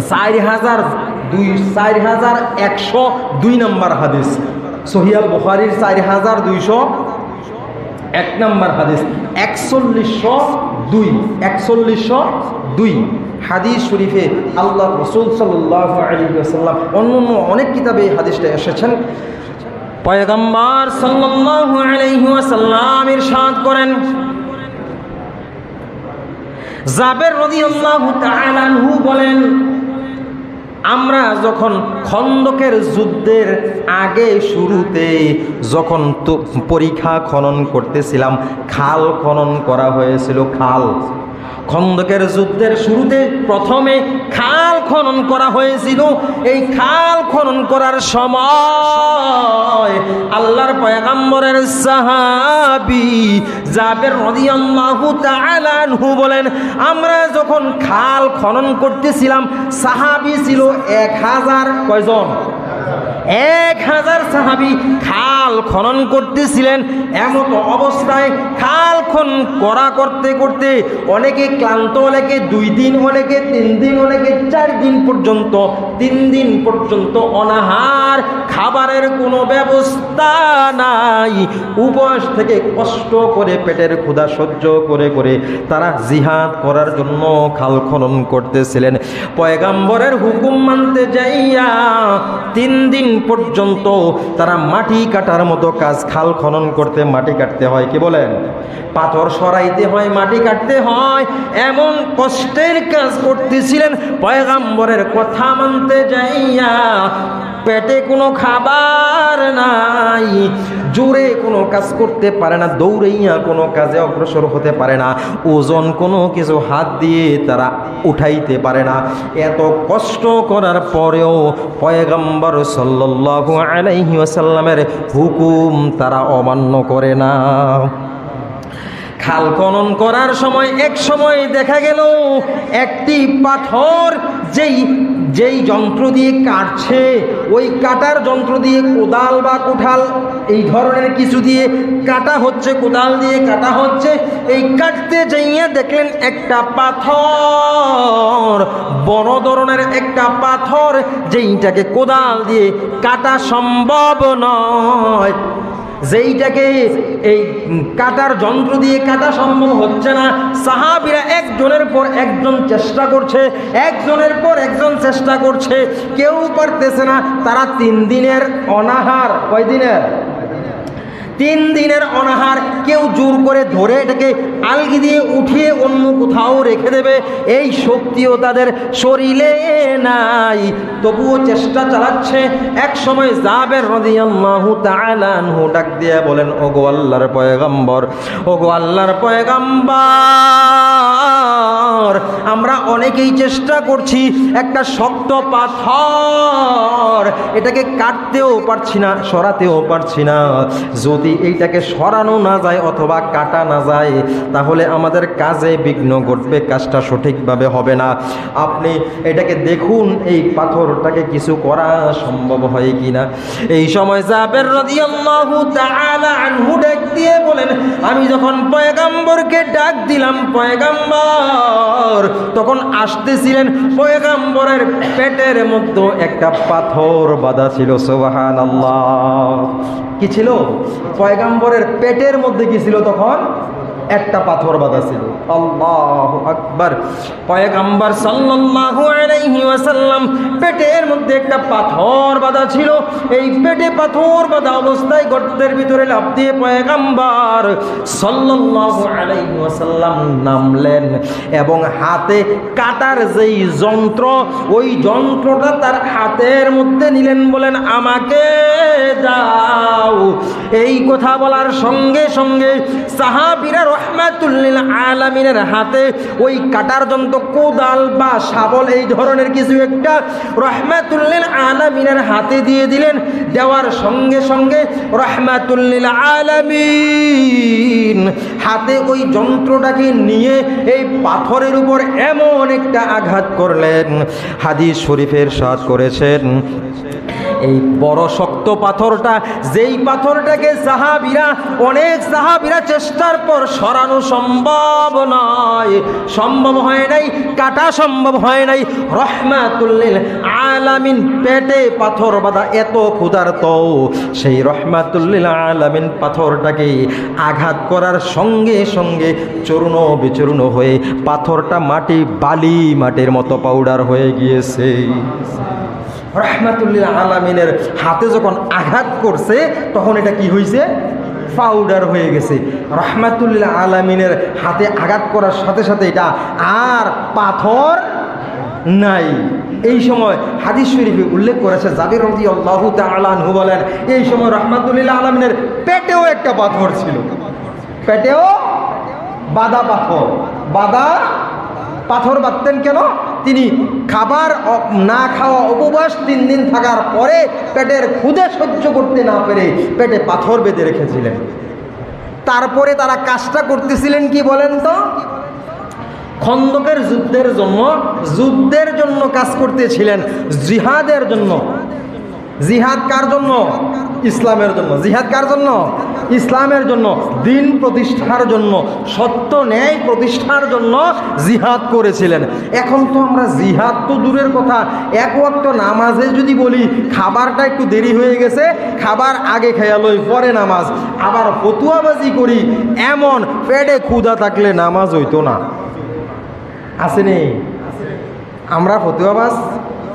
চার হাজার দুই, চার হাজার একশো দুই নম্বর হাদিস। সহিয়াল বুখারির চার হাজার দুইশো এক নম্বর হাদিস। একচল্লিশশো দুই একচল্লিশশো দুই। হাদিস শরীফে আল্লাহ রসুল আলিয়াল্লাম অন্য অন্য অনেক কিতাবে এই হাদিসটা এসেছেন। পয়গম্বর ওয়াসাল্লাম ইরশাদ করেন। জাবের তাআলা আনহু বলেন আমরা যখন খন্দকের যুদ্ধের আগে শুরুতে যখন পরীক্ষা খনন করতেছিলাম, খাল খনন করা হয়েছিল, খাল। খন্দকের যুদ্ধের শুরুতে প্রথমে খাল খনন করা হয়েছিল। এই খাল খনন করার সময় আল্লাহর পয়গাম্বরের সাহাবি জাবের রাদিয়াল্লাহু তাআলা আনহু বলেন, আমরা যখন খাল খনন করতেছিলাম, সাহাবি ছিল এক হাজার কয়জন? এক হাজার সাহাবি খাল খনন করতেছিলেন। এমন অবস্থায় খাল খনন করা করতে করতে অনেকে ক্লান্ত, অনেকে দুই দিন, অনেকে তিন দিন, অনেকে চার দিন পর্যন্ত, তিন দিন পর্যন্ত অনাহার, খাবারের কোনো ব্যবস্থা নাই। উপবাস থেকে কষ্ট করে পেটের ক্ষুধা সহ্য করে করে তারা জিহাদ করার জন্য খাল খনন করতেছিলেন। পয়গাম্বরের হুকুম মানতে যাইয়া তিন দিন পর্যন্ত তারা মাটি কাটার মতো কাজ খাল খনন করতে মাটি কাটতে হয়। কি বলেন? পাথর সরাইতে হয়, মাটি কাটতে হয়। এমন কষ্টের কাজ করতেছিলেন, পয়গাম্বরের কথা মানতে যাইয়া পেটে কোনো খাবার নাই, জোরে কোনো কাজ করতে পারে না, দৌড়াইয়া কোনো কাজে অগ্রসর হতে পারে না, ওজন কোনো কিছু হাত দিয়ে তারা উঠাইতে পারে না। এত কষ্ট করার পরেও পয়গম্বর সাল্লাল্লাহু আলাইহি ওয়াসাল্লামের হুকুম তারা অমান্য করে না। খাল খনন করার সময় এক সময় দেখা গেল, একটি পাথর যেই যেই যন্ত্র দিয়ে কাটছে, ওই কাটার যন্ত্র দিয়ে কোদাল বা কোঠাল, এই ধরনের কিছু দিয়ে কাটা হচ্ছে, কোদাল দিয়ে কাটা হচ্ছে। এই কাটতে যাইয়া দেখলেন একটা পাথর, বড় ধরনের একটা পাথর, যেইটাকে কোদাল দিয়ে কাটা সম্ভব নয়। যেইটাকে এই কাটার যন্ত্র দিয়ে কাটা সম্ভব হচ্ছে না। সাহাবিরা একজনের পর একজন চেষ্টা করছে, একজনের পর একজন চেষ্টা করছে, কেউ পারতেছে না। তারা তিন দিনের অনাহার। কয় দিনের? তিন দিনের অনাহার কেউ জোর করে ধরে এটাকে আলগি দিয়ে উঠিয়ে অন্য কোথাও রেখে দেবে। এই শক্তিও তাদের শরীরে নাই। তবুও চেষ্টা চালাচ্ছে। এক সময় জাবের ডাক দিয়ে বলেন, ওগো আল্লাহর পয়গম্বর, ওগো আল্লাহর পয়গম্বর, আমরা অনেকেই চেষ্টা করছি একটা শক্ত পাথর, এটাকে কাটতেও পারছি না, সরাতেও পারছি না। যদি এইটাকে সরানো না যায় অথবা কাটা না যায়, তাহলে আমাদের কাজে বিঘ্ন ঘটবে, কাজটা সঠিকভাবে হবে না। আপনি এটাকে দেখুন, এই পাথরটাকে কিছু করা সম্ভব হয় কিনা। এই সময় জাবের ডাক দিয়ে বলেন, আমি যখন পয়গাম্বরকে ডাক দিলাম, পয়গাম্বর, তখন আসতেছিলেন পয়গাম্বরের পেটের মধ্যে একটা পাথর বাঁধা ছিল, সুবহানাল্লাহ। কি ছিল? পয়গাম্বরের পেটের মধ্যে কি ছিল তখন একটা পাথর বাঁধা ছিল। পেটের মধ্যে একটা পাথর বাঁধা ছিল। এই পেটে পাথর বাঁধা অবস্থায় গর্তের ভিতরে লাফ দিয়ে নামলেন এবং হাতে কাটার যেই যন্ত্র, ওই যন্ত্রটা তার হাতের মধ্যে নিলেন বলেন, আমাকে দাও। এই কথা বলার সঙ্গে সঙ্গে সাহাবিরা রহমাতুল্লিল আলামিনের হাতে ওই কাটার যন্ত্র, কোদাল বা শাবল, এই ধরনের কিছু একটা রহমাতুল্লিল আলামিনের হাতে দিয়ে দিলেন। দেওয়ার সঙ্গে সঙ্গে রহমাতুল্লিল আলামিন হাতে ওই যন্ত্রটাকে নিয়ে এই পাথরের উপর এমন একটা আঘাত করলেন। হাদিস শরীফের সাথ করেছেন এই বড় শক্ত পাথরটা, যেই পাথরটাকে সাহাবিরা, অনেক সাহাবিরা চেষ্টার পর সরানো সম্ভব নয়। সম্ভব হয় নাই, কাটা সম্ভব হয় নাই। রহমাতুল্লিল আলামিন পেটে পাথর বাঁধা এত ক্ষুধার্ত। সেই রহমাতুল্লিল আলামিন পাথরটাকে আঘাত করার সঙ্গে সঙ্গে চূর্ণ বিচূর্ণ হয়ে পাথরটা মাটি বালি মাটির মতো পাউডার হয়ে গিয়েছে। রহমাতুল্লিল আলামিনের হাতে যখন আঘাত করছে, তখন এটা কি হয়েছে পাউডার হয়ে গেছে। রহমাতুল্লিল আলামিনের হাতে আঘাত করার সাথে সাথে এটা আর পাথর নাই। এই সময় হাদিস শরীফে উল্লেখ করেছে জাবির রদি আল্লাহ তালানহু বলেন, এই সময় রহমাতুল্লিল আলমিনের পেটেও একটা পাথর ছিল। পেটেও বাদা পাথর। বাদা পাথর বাঁধতেন কেন? তিনি খাবার না খাওয়া উপবাস তিন দিন থাকার পরে পেটের ক্ষুদে সহ্য করতে না পেরে পেটে পাথর বেঁধে রেখেছিলেন। তারপরে তারা কাজটা করতেছিলেন কি বলেন তো? খন্দকের যুদ্ধের জন্য যুদ্ধের জন্য কাজ করতেছিলেন, জিহাদের জন্য। জিহাদ কার জন্য? ইসলামের জন্য। জিহাদ কার জন্য? ইসলামের জন্য, দিন প্রতিষ্ঠার জন্য, সত্য ন্যায় প্রতিষ্ঠার জন্য জিহাদ করেছিলেন। এখন তো আমরা জিহাদ তো দূরের কথা। এক ওয়াক্ত নামাজে যদি বলি, খাবারটা একটু দেরি হয়ে গেছে, খাবার আগে খেয়ালই পরে নামাজ। আবার ফতুয়াবাজি করি, এমন পেটে ক্ষুধা থাকলে নামাজ হইতো না। আসেনি আমরা ফতুয়াবাজ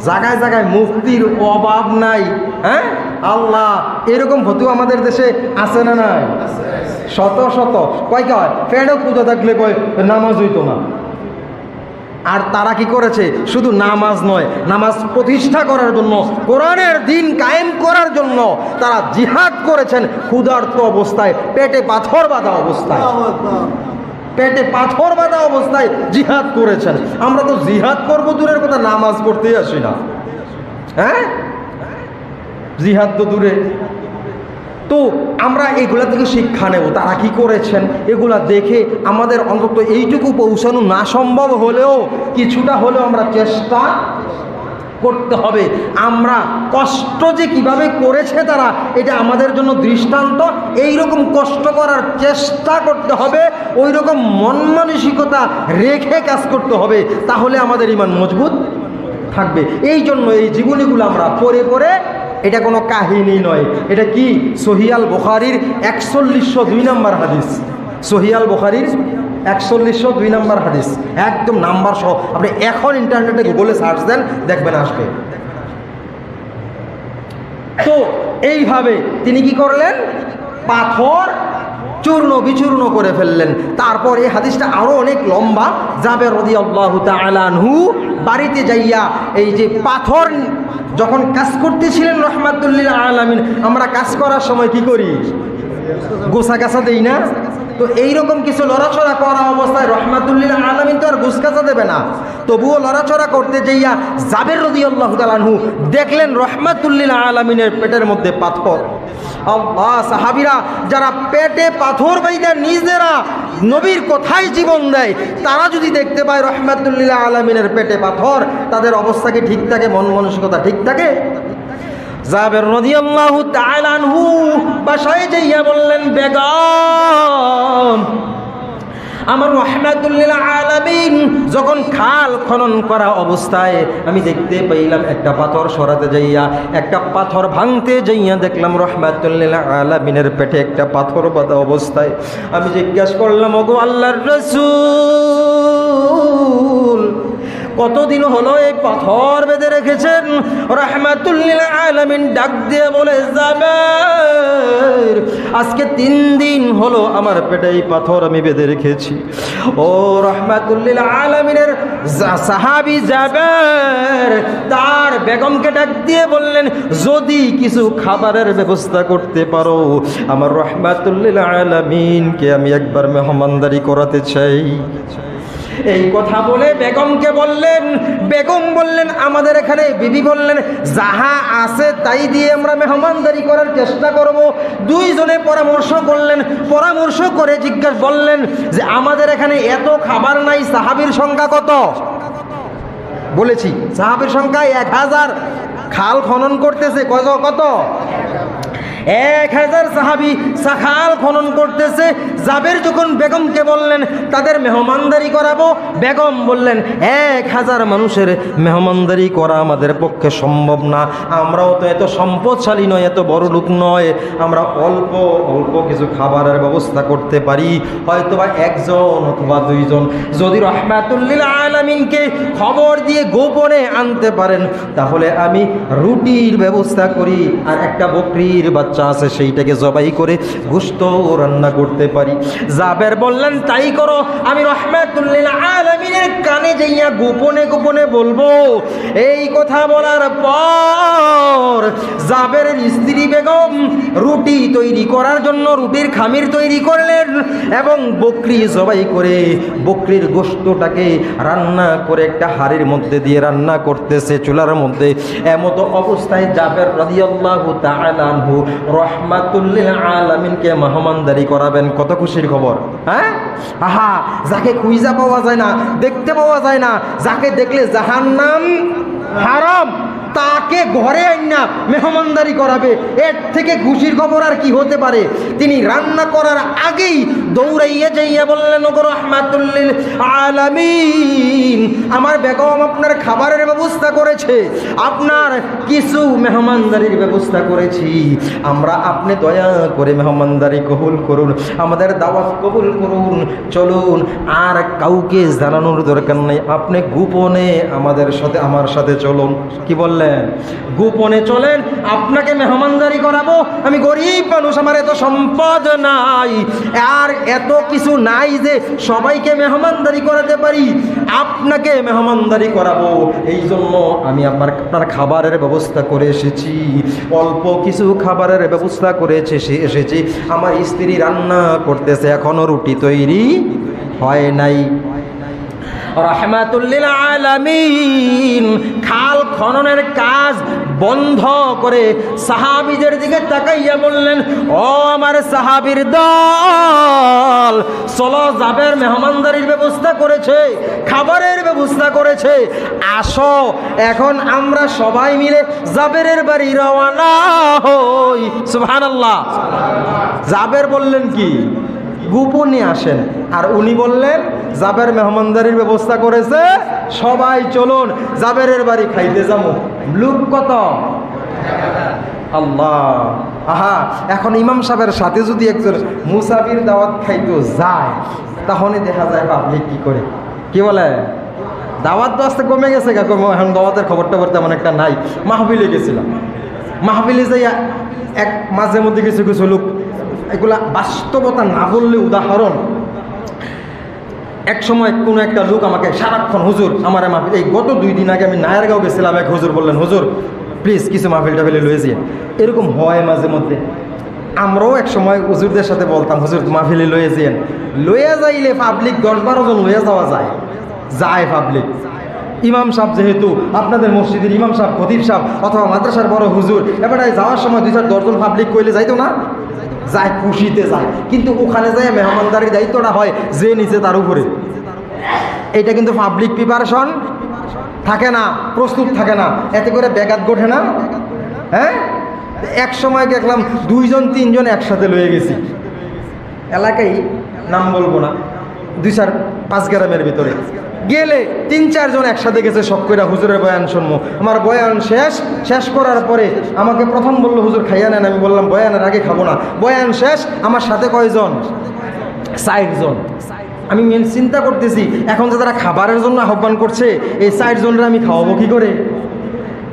জায়গায় জায়গায় মুক্তির অভাব নাই হ্যাঁ? আল্লাহ এরকম ফতুয়া আমাদের দেশে আছে না নাই? শত শত। কয় কয় ফেডও পুজো থাকলে কয় নামাজ হইতো না। আর তারা কি করেছে? শুধু নামাজ নয় নামাজ প্রতিষ্ঠা করার জন্য কোরআনের দিন কায়েম করার জন্য তারা জিহাদ করেছেন ক্ষুধার্ত অবস্থায় পেটে পাথর বাঁধা অবস্থায়। পেটে পাথর বাঁধা অবস্থায় জিহাদ করেছেন। আমরা তো জিহাদ করব দূরের কথা নামাজ পড়তেই আসি না। হ্যাঁ? জিহাদ তো দূরে। তো আমরা এগুলা থেকে শিক্ষা নেব। তারা কি করেছেন? এগুলা দেখে আমাদের অন্তত এইটুকু পৌঁছানো না সম্ভব হলেও কিছুটা হলেও আমরা চেষ্টা করতে হবে। আমরা কষ্ট যে কীভাবে করেছে তারা, এটা আমাদের জন্য দৃষ্টান্ত। এই রকম কষ্ট করার চেষ্টা করতে হবে। ওই রকম মন মানসিকতা রেখে কাজ করতে হবে। তাহলে আমাদের ইমান মজবুত থাকবে। এই জন্য এই জীবনীগুলো আমরা পড়ে পড়ে এটা কোনো কাহিনী নয়। এটা কি? সহিয়াল বুখারির একচল্লিশশো দুই নম্বর হাদিস। সহিয়াল বুখারির একচল্লিশশো দুই নম্বর হাদিস। একদম নাম্বার সহ। আপনি এখন ইন্টারনেটে গুগলে সার্চ দেন, দেখবেন আসবে। তো এইভাবে তিনি কি করলেন? পাথর চূর্ণ বিচূর্ণ করে ফেললেন। তারপর এই হাদিসটা আরও অনেক লম্বা। যাবে রদি আল্লাহ তালানহু বাড়িতে যাইয়া এই যে পাথর যখন কাজ করতেছিলেন রহমাতুল্লিল আলামিন, আমরা কাজ করার সময় কি করি? গোসা গাছা দেই না? তো এইরকম কিছু লড়াচড়া করা অবস্থায় রহমাতুল্লিল আলমিন তো আর গুসকাচা দেবে না। তবুও লড়াচড়া করতে যাইয়া জাবের রদি আল্লাহ তালানহু দেখলেন রহমাতুল্লিল আলমিনের পেটের মধ্যে পাথর। সাহাবিরা যারা পেটে পাথর বাইদা নিজেরা নবীর কথাই জীবন দেয়। তারা যদি দেখতে পায় রহমাতুল্লিল্লাহ আলমিনের পেটে পাথর, তাদের অবস্থা কি ঠিক থাকে? মন মানসিকতা ঠিক থাকে? বাসায় যাইয়া বললেন, বেগম আমার রহমাতুল্লিল আলামিন, যখন খাল খনন করা অবস্থায় আমি দেখতে পাইলাম একটা পাথর সরাতে যাইয়া, একটা পাথর ভাঙতে যাইয়া দেখলাম রহমাতুল্লিল আলামিনের পেটে একটা পাথর বাঁধা অবস্থায়। আমি জিজ্ঞাসা করলাম, ওগো আল্লাহর রসুল কতদিন হলো এই পাথর বেঁধে রেখেছেন? রহমাতুল্লিল আলামিন ডাক দিয়ে বলে যাবে আজকে তিন দিন হলো আমার পেটে এই পাথর আমি বেঁধে রেখেছি। ও রহমাতুল্লিল আলামিনের সাহাবি যাবে তার বেগমকে ডাক দিয়ে বললেন, যদি কিছু খাবারের ব্যবস্থা করতে পারো, আমার রহমাতুল্লিল আলামিনকে আমি একবার মেহমানদারি করাতে চাই। এই কথা বলে বেগমকে বললেন, বেগম বললেন, আমাদের এখানে বিবি বললেন, যাহা আছে তাই দিয়ে আমরা মেহমানদারি করার চেষ্টা করব। দুইজনে পরামর্শ করলেন, পরামর্শ করে জিজ্ঞাসা বললেন যে, আমাদের এখানে এত খাবার নাই, সাহাবির সংখ্যা কত? বলেছি, সাহাবির সংখ্যা এক হাজার। খাল খনন করতেছে কত কত? এক হাজার সাহাবি সাখাল খনন করতেছে। জাবের যখন বেগমকে বললেন, তাদের মেহমানদারি করাবো? বেগম বললেন, এক হাজার মানুষের মেহমানদারি করা আমাদের পক্ষে সম্ভব না। আমরাও তো এত সম্পদশালী নয়, এত বড় লোক নয়। আমরা অল্প অল্প কিছু খাবারের ব্যবস্থা করতে পারি। হয়তোবা একজন অথবা দুইজন। যদি রহমাতুল্লিল আলামিনকে খবর দিয়ে গোপনে আনতে পারেন, তাহলে আমি রুটির ব্যবস্থা করি আর একটা বকরির বাচ্চা আছে সেইটাকে জবাই করে গুস্ত রান্না করতে পারি। জাবের বললেন, তাই করো, আমি রহমাতুল্লিল কানে যাইয়া গোপনে গোপনে বলব, এই কথা বলার পর জাবের স্ত্রী বেগম, রুটি তৈরি করার জন্য রুটির খামির তৈরি করলেন এবং বকরি জবাই করে বকরির গোস্তটাকে রান্না করে একটা হাড়ির মধ্যে দিয়ে রান্না করতেছে চুলার মধ্যে। এমতো অবস্থায় জাবের রাদিয়াল্লাহু তাআলা আনহু রহমাতুল্লিল আলামিনকে মেহমানদারি করাবেন। কত খুশির খবর হ্যাঁ? আহা, যাকে খুঁজা পাওয়া যায় না, দেখতে পাওয়া যায় না, যাকে দেখলে জাহান্নাম হারাম। তাকে ঘরে আইনা মেহমানদারি করাবে। এর থেকে খুশির খবর আর কি হতে পারে? তিনি রান্না করার আগেই দৌড়াইয়া যাইয়া বললেন রহমাতুল্লিল আলামিন, আমার বেগম আপনার খাবারের ব্যবস্থা করেছে। আপনার কিছু মেহমানদারির ব্যবস্থা করেছি। আমরা আপনি দয়া করে মেহমানদারি কবুল করুন, আমাদের দাওয়াত কবুল করুন। চলুন, আর কাউকে জানানোর দরকার নেই। আপনি গোপনে আমাদের সাথে, আমার সাথে চলুন। কি বললেন? গোপনে চলেন, আপনাকে মেহমানদারি করাবো। আমি গরিব মানুষ, আমার এত সম্পদ নাই। আর এত কিছু নাই যে সবাইকে মেহমানদারি করাতে পারি। আপনাকে মেহমানদারি করাবো। এই জন্য আমি আপনার আপনার খাবারের ব্যবস্থা করে এসেছি। অল্প কিছু খাবারের ব্যবস্থা করে এসে- এসেছি। আমার স্ত্রী রান্না করতেছে এখনও রুটি তৈরি হয় নাই। রহমাতুল্লিল আলামিন। খাল খননের কাজ বন্ধ করে সাহাবিদের দিকে তাকাইয়া বললেন, ও আমার সাহাবির দল, চলো জাবের মেহমানদারির ব্যবস্থা করেছে, খাবারের ব্যবস্থা করেছে, আসো, এখন আমরা সবাই মিলে জাবেরের বাড়ি রওয়ানা হই। সুবহানাল্লাহ। জাবের বললেন কি? গোপনে আসেন। আর উনি বললেন, জাবের মেহমানদারির ব্যবস্থা করেছে, সবাই চলুন, জাবেরের বাড়ি খাইতে যাব লুক কত? আল্লাহ। আহা, এখন ইমাম সাহেবের সাথে যদি একজন মুসাফির দাওয়াত খাইতে যায়, তাহলে দেখা যায় পাবলিক কি করে? কি বলে? দাওয়াত তো আস্তে কমে গেছে এখন দাওয়াতের খবর টবর তেমন একটা নাই। মাহবিলে গেছিলাম। মাহবিলে যাইয়া এক মাঝে মধ্যে কিছু কিছু লোক এগুলা বাস্তবতা না বললে উদাহরণ। এক সময় কোনো একটা লোক আমাকে, সারাক্ষণ, হুজুর, আমার মাহফিল এই গত দুই দিন আগে আমি নায়ারগাঁও গেছিলাম এক হুজুর বললেন, হুজুর প্লিজ কিছু মাহফিল টাফিলে লয়ে যাই এরকম হয় মাঝে মধ্যে। আমরাও এক সময় হুজুরদের সাথে বলতাম, হুজুর, মাহফিলে লয়ে যেন। লইয়া যাইলে পাবলিক দশ বারো জন লইয়া যাওয়া যায়। যায় পাবলিক ইমাম সাহেব যেহেতু, আপনাদের মসজিদের ইমাম সাহেব, খতিব সাহেব, অথবা মাদ্রাসার বড় হুজুর, এবারে যাওয়ার সময় দুই চার দশজন পাবলিক কইলে যাইতো না? যায়, খুশিতে যায়। কিন্তু ওখানে যায়, মেহমানদারির দায়িত্বটা হয় যে নিচে তার উপরে। এটা কিন্তু পাবলিক প্রিপারেশন থাকে না, প্রস্তুত থাকে না। এতে করে ব্যাঘাত ঘটে না। হ্যাঁ? এক সময় দেখলাম দুইজন, তিনজন একসাথে লয়ে গেছি। এলাকায় নাম বলব না। দুই চার, পাঁচ গ্রামের ভিতরে। গেলে তিন চারজন একসাথে গেছে সব কইরা হুজুরের বয়ান শুনব আমার বয়ান শেষ শেষ করার পরে আমাকে প্রথম বলল, হুজুর, খাইয়া নেন। আমি বললাম, বয়ানের আগে খাব না। বয়ান শেষ, আমার সাথে কয়জন? ষাট জন আমি মেন চিন্তা করতেছি, এখন যে তারা খাবারের জন্য আহ্বান করছে, এই ষাট জনরা আমি খাওয়াবো কি করে?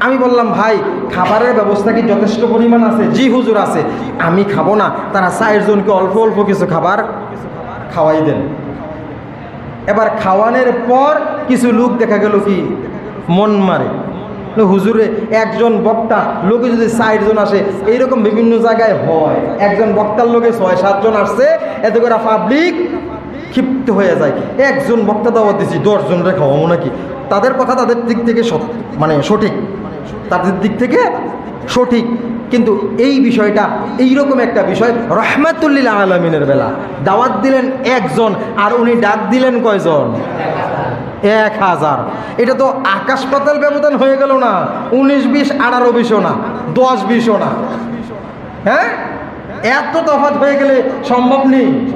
আমি বললাম, ভাই, খাবারের ব্যবস্থা কি যথেষ্ট পরিমাণ আছে? জি, হুজুর, আছে। আমি খাব না। তারা ষাট জনকে অল্প অল্প কিছু খাবার খাওয়াই দেন। এবার খাওয়ানোর পর কিছু লোক দেখা গেল কি? মন মারে। হুজুরে, একজন বক্তা, লোকে যদি জন আসে, এইরকম বিভিন্ন জায়গায় হয়। একজন বক্তার লোকে ছয় সাতজন আসছে, এতে করে পাবলিক ক্ষিপ্ত হয়ে যায়। একজন বক্তা দাওয়াত দিচ্ছি দশজনরে খাওয়াবো নাকি? তাদের কথা তাদের দিক থেকে মানে সঠিক। তাদের দিক থেকে সঠিক। কিন্তু এই বিষয়টা, এইরকম একটা বিষয়, রহমাতুল্লিল আলমিনের বেলা। দাওয়াত দিলেন একজন, আর উনি ডাক দিলেন কয়জন? এক হাজার। এটা তো আকাশ পাতাল ব্যবধান হয়ে গেল না। উনিশ, বিশ, আঠারো, বিশও না, দশ, বিশও না। হ্যাঁ? এত তফাৎ হয়ে গেলে সম্ভব নেই।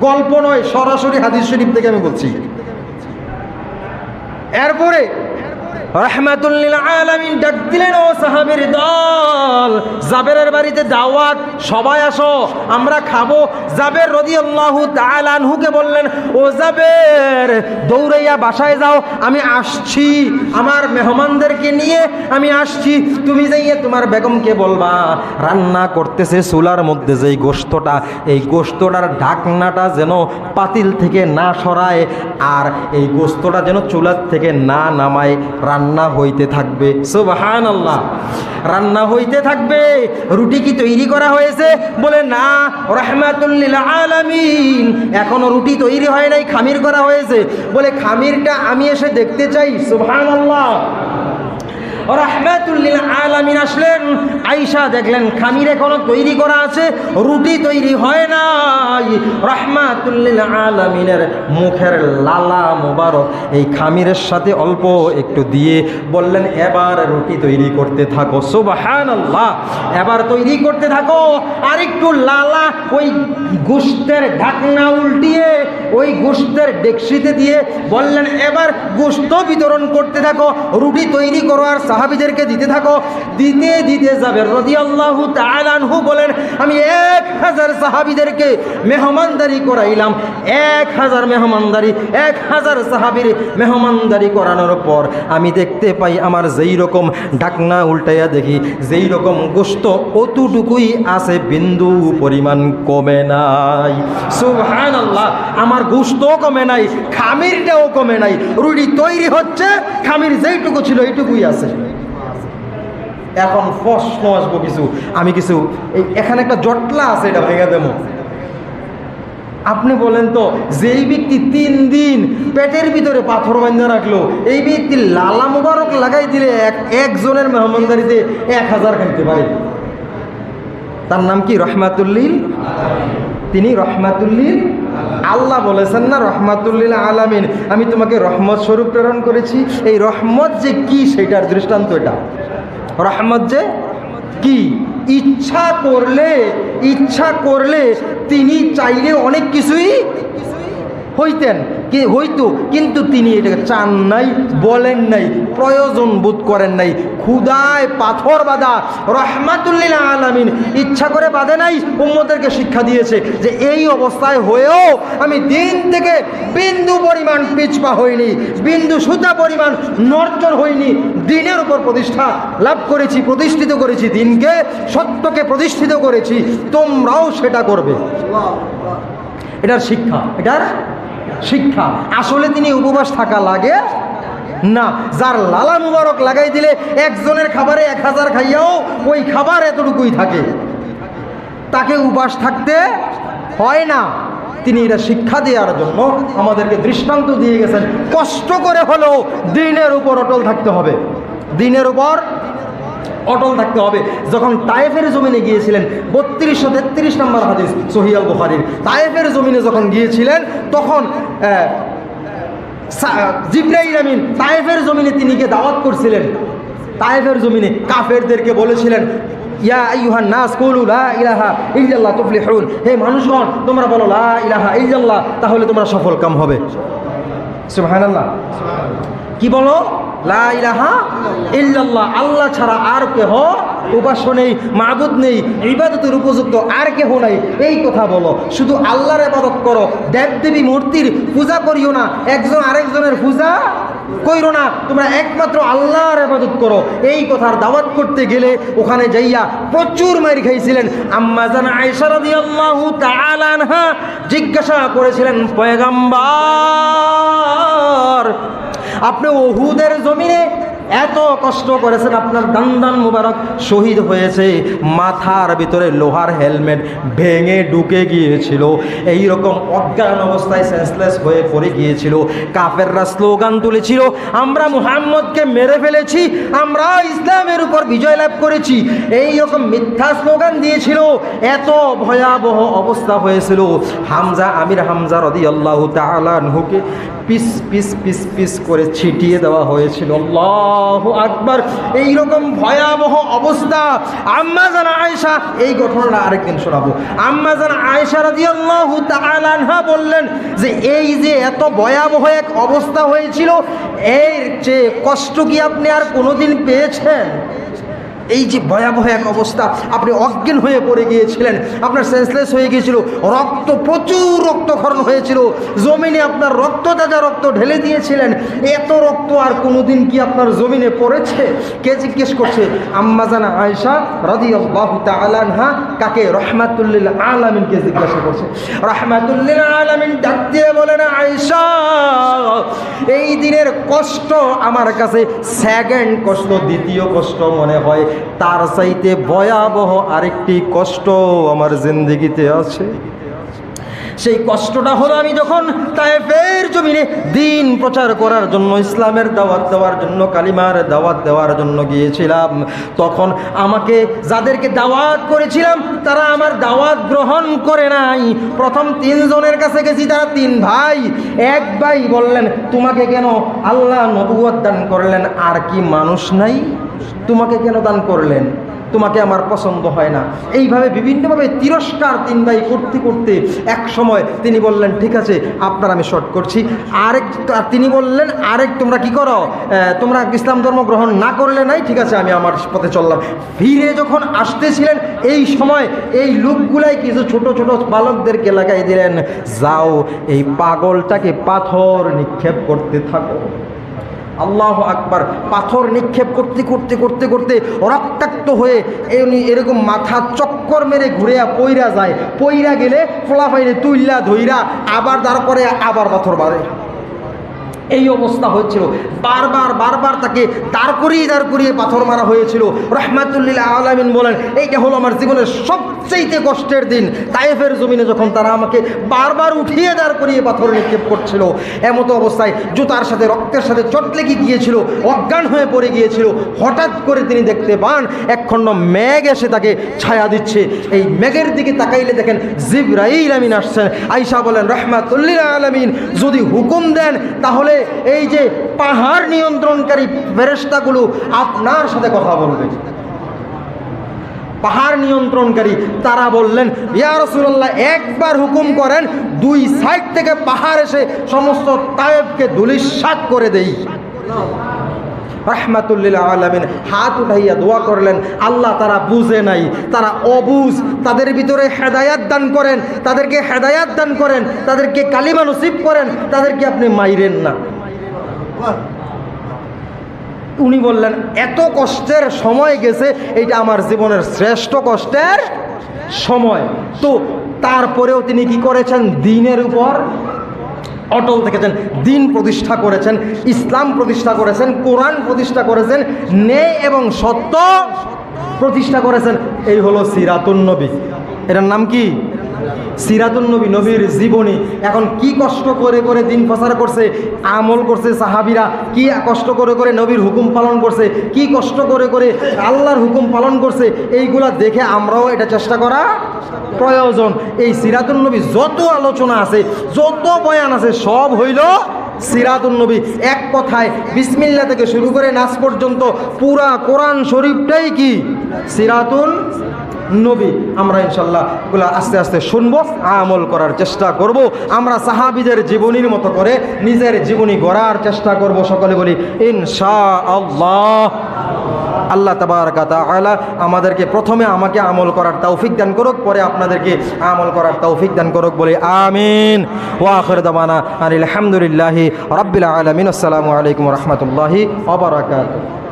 গল্প নয়, সরাসরি হাদিস শরীফ থেকে আমি বলছি। এরপরে রহমাতুল্লিল আলামিন ডাক দিলেন, ও দল বাড়িতে সবাই আসো, আমরা খাব। জাবের বললেন, ও জাবের, দৌড়াইয়া বাসায় যাও, আমি আসছি, আমার মেহমানদেরকে নিয়ে আমি আসছি, তুমি যাইয়ে তোমার বেগমকে বলবা, রান্না করতেছে চুলার মধ্যে যেই গোস্তটা এই গোস্তটার ঢাকনাটা যেন পাতিল থেকে না সরায়, আর এই গোস্তটা যেন চুলার থেকে না নামায় রান্না হইতে থাকবে। সুবহান আল্লাহ রান্না হইতে থাকবে, রুটি কি তৈরি করা হয়েছে? বলে, না রহমাতুল্লিল আলামিন। এখনও রুটি তৈরি হয় নাই, খামির করা হয়েছে। বলে, খামিরটা আমি এসে দেখতে চাই। সুবহান আল্লাহ রহমাতুল্লিল আলামিন আইসা দেখলেন, খামিরে এখনও তৈরি করা আছে? রুটি তৈরি হয় নাই। রহমাতুল্লিল আলামিনের মুখের লালা মোবারক। এই খামিরের সাথে অল্প একটু দিয়ে বললেন, এবার রুটি তৈরি করতে থাকো। সুবহান আল্লাহ এবার তৈরি করতে থাকো। আর একটু লালা ওই গোস্তের ঢাকনা উল্টিয়ে, ওই গোস্তের ডেকসিতে দিয়ে বললেন, এবার গোস্ত বিতরণ করতে থাকো। রুটি তৈরি করো আর সাহাবিদেরকে দিতে থাকো। দিতে দিতে যাবে রদি আল্লাহ তালানহু বলেন, আমি এক হাজার সাহাবিদেরকে মেহমানদারি করাইলাম। এক হাজার মেহমানদারি, এক হাজার সাহাবির মেহমানদারি করানোর পর আমি দেখতে পাই আমার যেই রকম ডাকনা উল্টাইয়া দেখি, যেই রকম গোস্ত অতটুকুই আছে, বিন্দু পরিমাণ কমে নাই। সুবহান আল্লাহ আমার গোস্ত কমে নাই, খামিরটাও কমে নাই, রুটি তৈরি হচ্ছে, খামির যেইটুকু ছিল এইটুকুই আছে। এখন প্রশ্ন আসব কিছু। আমি কিছু এখানে একটা জটলা আছে, এটা ভেঙে দেবো। আপনি বলেন তো, যেই ব্যক্তি তিন দিন পেটের ভিতরে পাথর বান্ধা রাখল, এই ব্যক্তি লালা মুবারক লাগাই দিলে এক, একজনের মেহমানদারিতে এক হাজার খাইতে পারে। তার নাম কি? রহমাতুল্লিল তিনি রহমাতুল্লিল আল্লাহ বলেছেন না, রহমাতুল্লিল আলামিন। আমি তোমাকে রহমত স্বরূপ প্রেরণ করেছি। এই রহমত যে কি, সেটার দৃষ্টান্ত এটা। রহমত যে কি? ইচ্ছা করলে ইচ্ছা করলে তিনি চাইলে অনেক কিছুই হইতেন। কি হইতো? কিন্তু তিনি এটাকে চান নাই বলেন নাই প্রয়োজন বোধ করেন নাই। ক্ষুদায় পাথর বাঁধা রহমাতুল্লিল আলামিন ইচ্ছা করে বাঁধে নাই উম্মদেরকে শিক্ষা দিয়েছে যে এই অবস্থায় হয়েও আমি দিন থেকে বিন্দু পরিমাণ পিছপা হইনি বিন্দু সুতা পরিমাণ নর্জন হইনি দিনের উপর প্রতিষ্ঠা লাভ করেছি প্রতিষ্ঠিত করেছি দিনকে সত্যকে প্রতিষ্ঠিত করেছি তোমরাও সেটা করবে। এটার শিক্ষা এটার শিক্ষা। আসলে তিনি উপবাস থাকা লাগে না। যার লালা মুবারক লাগাই দিলে একজনের খাবারে এক হাজার খাইয়াও ওই খাবার এতটুকুই থাকে। তাকে উপাস থাকতে হয় না। তিনি এটা শিক্ষা দেওয়ার জন্য আমাদেরকে দৃষ্টান্ত দিয়ে গেছেন। কষ্ট করে হলেও দিনের উপর অটল থাকতে হবে। দিনের উপর অটল থাকতে হবে। যখন তায়েফের জমিনে গিয়েছিলেন বত্রিশশো তেত্রিশ নম্বর হাদিস সহিয়াল বুখারির। তায়েফের জমিনে যখন গিয়েছিলেন, তখন জিব্রাইল আমিন তায়েফের জমিনে তিনি গিয়ে দাওয়াত করছিলেন। তায়েফের জমিনে কাফেরদেরকে বলেছিলেন, ইয়া লা হে মানুষগণ, তোমরা বলো, লা তাহলে তোমরা সফল কাম হবে। কি বলো? লা ইলাহা ইল্লাল্লাহ, আল্লাহ ছাড়া আর কেহ উপাস্য নেই, মাবুদ নেই, ইবাদতের উপযুক্ত আর কেহ নাই। এই কথা বলো, শুধু আল্লাহর ইবাদত করো, দেবদেবী মূর্তির পূজা করিও না, একজন আরেকজনের পূজা কইরো না, তোমরা একমাত্র আল্লাহর ইবাদত করো। এই কথার দাওয়াত করতে গেলে ওখানে যাইয়া প্রচুর মার খাইছিলেন। আম্মাজান আয়েশা রাদিয়াল্লাহু তাআলা আনহা জিজ্ঞাসা করেছিলেন, পয়গাম্বার আপনি ওহুদের জমিনে এত কষ্ট করেছেন, আপনার দান মুবারক শহীদ হয়েছে। মাথার ভিতরে লোহার হেলমেট ভেঙে ঢুকে গিয়েছিল। এই রকম অজ্ঞান অবস্থায় সেন্সলেস হয়ে পড়ে গিয়েছিল। কাফেররা স্লোগান তুলেছিল, আমরা মুহাম্মদকে মেরে ফেলেছি, আমরা ইসলামের উপর বিজয় লাভ করেছি। এই রকম মিথ্যা স্লোগান দিয়েছিল। এত ভয়াবহ অবস্থা হয়েছিল। হামজা, আমির হামজা রদি আল্লাহ তালানহুকে পিস পিস পিস পিস করে ছিটিয়ে দেওয়া হয়েছিল। আল্লাহ আকবার। এইরকম ভয়াবহ অবস্থা। আম্মা জানা আয়েশা, এই ঘটনাটা আরেকদিন শোনাবো। আম্মা জানা রাদিয়াল্লাহু তাআলা আনহা বললেন যে, এই যে এত ভয়াবহ এক অবস্থা হয়েছিল, এর চেয়ে কষ্ট কি আপনি আর কোনোদিন পেয়েছেন? এই যে ভয়াবহ এক অবস্থা, আপনি অজ্ঞান হয়ে পড়ে গিয়েছিলেন, আপনার সেন্সলেস হয়ে গিয়েছিল, রক্ত, প্রচুর রক্তক্ষরণ হয়েছিল, জমিনে আপনার রক্ত, তাজা রক্ত ঢেলে দিয়েছিলেন, এত রক্ত আর কোনোদিন কি আপনার জমিনে পড়েছে? কে জিজ্ঞেস করছে? আম্মাজানা আয়সা রদি আলানহা কাকে? রহমাতুল্লিল আলামিনকে জিজ্ঞাসা করছে। রহমাতুল্লিল আলামিন ডাক দিয়ে বলেন আয়সা এই দিনের কষ্ট আমার কাছে সেকেন্ড কষ্ট, দ্বিতীয় কষ্ট মনে হয়। তার চাইতে ভয়াবহ আরেকটি কষ্ট আমার জিন্দগিতে আছে। সেই কষ্টটা হলো আমি যখন তায়েফের জমিনে দিন প্রচার করার জন্য, ইসলামের দাওয়াত দেওয়ার জন্য, কালিমার দাওয়াত দেওয়ার জন্য গিয়েছিলাম, তখন আমাকে যাদেরকে দাওয়াত করেছিলাম, তারা আমার দাওয়াত গ্রহণ করে নাই। প্রথম তিনজনের কাছে গেছি, তারা তিন ভাই। এক ভাই বললেন, তোমাকে কেন আল্লাহ নবুয়ত দান করলেন? আর কি মানুষ নাই? তোমাকে কেন দান করলেন? তোমাকে আমার পছন্দ হয় না। এইভাবে বিভিন্নভাবে তিরস্কার তিন ভাই করতে করতে এক সময় তিনি বললেন, ঠিক আছে, আপনার আমি শর্ট করছি। আরেক তিনি বললেন, আরেক, তোমরা কি করো? তোমরা ইসলাম ধর্ম গ্রহণ না করলে নাই, ঠিক আছে, আমি আমার পথে চললাম। ফিরে যখন আসতেছিলেন, এই সময় এই লোকগুলাই কিছু ছোট ছোট বালকদেরকে লাগাই দিলেন, যাও, এই পাগলটাকে পাথর নিক্ষেপ করতে থাকো। আল্লাহ আকবার, পাথর নিক্ষেপ করতে করতে করতে করতে রক্তাক্ত হয়ে এমনি এরকম মাথা চক্কর মেরে ঘুরেয়া পইরা যায়। পইরা গেলে ফলাফাইলে তুইলা ধইরা আবার তারপরে আবার পাথর বাড়ে এই অবস্থা হয়েছিল। বারবার বারবার তাকে দাঁড় করিয়ে দাঁড় করিয়ে পাথর মারা হয়েছিল। রহমাতুল্লিল্লাহ আলামিন বলেন, এইটা হলো আমার জীবনের সবচেয়ে কষ্টের দিন। তাইফের জমিনে যখন তারা আমাকে বারবার উঠিয়ে, দাঁড় করিয়ে পাথর নিক্ষেপ করছিল, এমতো অবস্থায় জুতার সাথে, রক্তের সাথে চট লেগে গিয়েছিল, অজ্ঞান হয়ে পড়ে গিয়েছিল। হঠাৎ করে তিনি দেখতে পান, একখণ্ড মেঘ এসে তাকে ছায়া দিচ্ছে। এই মেঘের দিকে তাকাইলে দেখেন জিব্রাইল আমিন আসছেন। আইসা বলেন, রহমাতুল্লিল আলমিন, যদি হুকুম দেন, তাহলে এই যে পাহাড় নিয়ন্ত্রণকারী ফেরেস্তাগুলো আপনার সাথে কথা বলবে। পাহাড় নিয়ন্ত্রণকারী, তারা বললেন, ইয়া রসুল্লাহ একবার হুকুম করেন, দুই সাইড থেকে পাহাড় এসে সমস্ত তায়েবকে ধুলিসাত করে দেই। রহমাতুল্লিল আলমিন হাত উঠাইয়া দোয়া করলেন। আল্লাহ তারা বুঝে নাই, তারা অবুঝ, তাদের ভিতরে হেদায়াত দান করেন, তাদেরকে হেদায়াত দান করেন, তাদেরকে কালিমা নসিব করেন, তাদেরকে আপনি মাইরেন না। উনি বললেন, এত কষ্টের সময় গেছে এটা আমার জীবনের শ্রেষ্ঠ কষ্টের সময়। তো তারপরেও তিনি কি করেছেন? দিনের উপর অটল থেকেছেন, দিন প্রতিষ্ঠা করেছেন, ইসলাম প্রতিষ্ঠা করেছেন, কোরআন প্রতিষ্ঠা করেছেন, ন্যায় এবং সত্য প্রতিষ্ঠা করেছেন। এই হলো সিরাতুন নবী। এটার নাম কি? সিরাতুল নবী, নবীর জীবনী। এখন কি কষ্ট করে করে দিন প্রচার করছে, আমল করছে সাহাবিরা, কি কষ্ট করে করে নবীর হুকুম পালন করছে, কি কষ্ট করে করে আল্লাহর হুকুম পালন করছে, এইগুলা দেখে আমরাও এটা চেষ্টা করা প্রয়োজন। এই সিরাতুল নবী যত আলোচনা আছে, যত বয়ান আছে, সব হইল সিরাতুল নবী। এক কথায় বিসমিল্লা থেকে শুরু করে নাচ পর্যন্ত পুরা কোরআন শরীফটাই কি? সিরাতুল নবী, আমরা ইনশাল্লাহ এগুলো আস্তে আস্তে শুনব, আমল করার চেষ্টা করব। আমরা সাহাবিদের জীবনীর মতো করে নিজের জীবনী গড়ার চেষ্টা করব, সকলে বলি ইনশা আল্লাহ আল্লাহ তাবারকা তাআলা আমাদেরকে প্রথমে আমাকে আমল করার তৌফিক দান করুক, পরে আপনাদেরকে আমল করার তৌফিক দান করুক বলে আমিন। ওয়া আখির দাওয়ানা আলহামদুলিল্লাহি রাব্বিল আলামিন। আসসালামু আলাইকুম রাহমাতুল্লাহি ওয়া বারাকাতুহু।